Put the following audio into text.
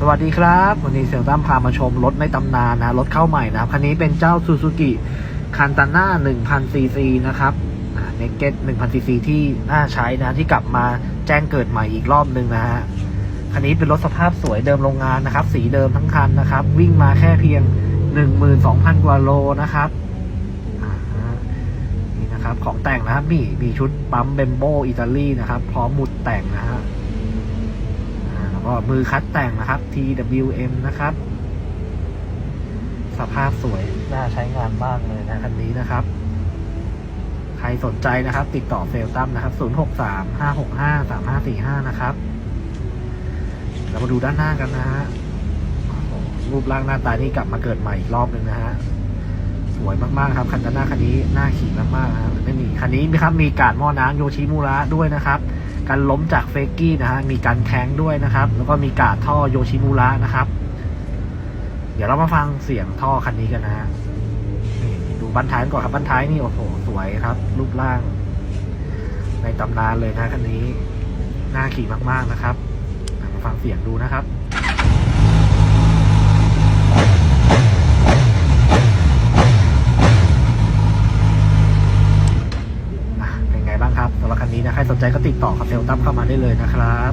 สวัสดีครับ วันนี้เซลตัมพามาชมรถในตำนานนะรถเข้าใหม่นะครับคันนี้เป็นเจ้า Suzuki คันตาน่า1,000ซีซีนะครับเนเก็ต1,000ซีซีที่น่าใช้นะที่กลับมาแจ้งเกิดใหม่อีกรอบหนึ่งนะฮะคันนี้เป็นรถสภาพสวยเดิมโรงงานนะครับ สีเดิมทั้งคันนะครับ วิ่งมาแค่เพียง 12,000 กว่าโลนะครับนี่นะครับของแต่งนะครับมีมีชุดปั๊มเบมโบอิตาลีนะครับ พร้อมหมุดแต่งนะฮะ ก็มือคัดแต่งนะครับ TWM นะครับ สภาพสวย น่าใช้งานมากเลยนะคันนี้นะครับ ใครสนใจนะครับ ติดต่อเซลตั้มนะครับ 063 565 3545 นะครับ เรามาดูด้านหน้ากันนะฮะรูปร่างหน้าตานี่กลับมาเกิดใหม่อีกรอบหนึ่งนะฮะสวยมากๆครับคันด้านหน้าคันนี้น่าขี่มากๆนะไม่มีคันนี้มีครับมีการหม้อน้ำโยชิมูระด้วยนะครับ การล้มจากเฟกกี้นะฮะมีการแทงด้วยนะครับ แล้วก็มีกาดท่อโยชิมูระนะครับ เดี๋ยวเรามาฟังเสียงท่อคันนี้กันนะฮะดูบันท้ายก่อนครับบันท้ายนี่โอ้โหสวยครับ รูปร่าง ในตำนานเลยนะคันนี้น่าขี่มาก ๆนะครับมาฟังเสียงดูนะครับ อะเป็นไงบ้างครับสำหรับคัน นี้นะใครสนใจก็ติดต่อกับเซลตั้มเข้ามาได้เลยนะครับ